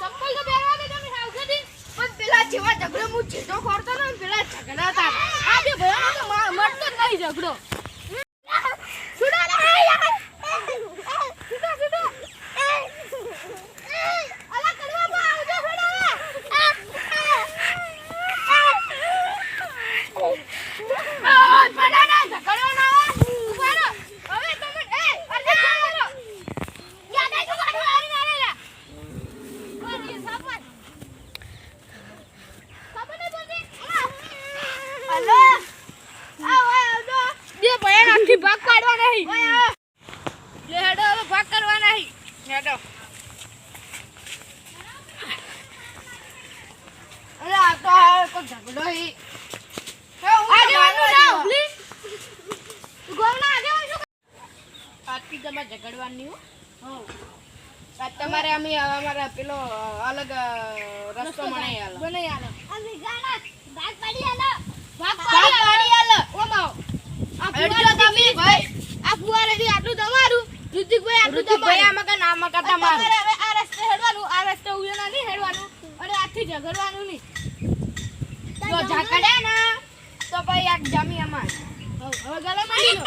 ચપ્પલ તો ઝઘડો ઝઘડા હતા આ બે ભયાનો તો મા- મળતો જ નહીં ઝઘડો છૂટો રે યાર છૂટો છૂટો અલા કડવામાં આવજો છોડા આ બનાના ઝઘડો ના ઊભા રહો હવે તમે એ અરે છોડો યાદ આવી ગયું મારું હારી હારી લે અરે સાપન સાપન નહીં બોલતી હલો આ ઓય આવજો બે ભયા આખી ભાગ કાઢવા નહીં ઓય લે હેડો હવે ભાગ કરવા નહીં હેડો અરે આ તો ઝઘડો હી આગેવાનું ના ઉભલી ગોમના આગેવાન શું આજથી તમારે ઝઘડવાની હો. તમારે અમે અમારા પેલો અલગ રસ્તો બનાવી આલો. બનાવી આલો. અમે ગાના ભાગ પાડી આલો. ભાગ પાડી આલો. ઓમ. આવો આ ફુવારે તમે ભાઈ. આ ફુવારે થી આટલું તમારું ઋતિકભાઈ આટલું તમારું આમાં કા નામ કા તમારું હવે આ રસ્તે હેડવાનું આ રસ્તે ઉયના નહીં હેડવાનું. અને આથી ઝઘડવાનું નહીં જો ઝઘડે ને તો ભાઈ આ જમી અમાર. હવે ગલે મારી લો.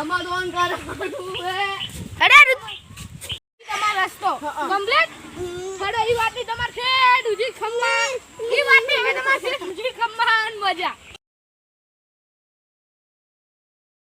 સમાધાન કરવાનું હે. અરે તમારો રસ્તો કમ્પ્લીટ છડો એ વાત વાતની તમારે ખેડ ઉજી ખમ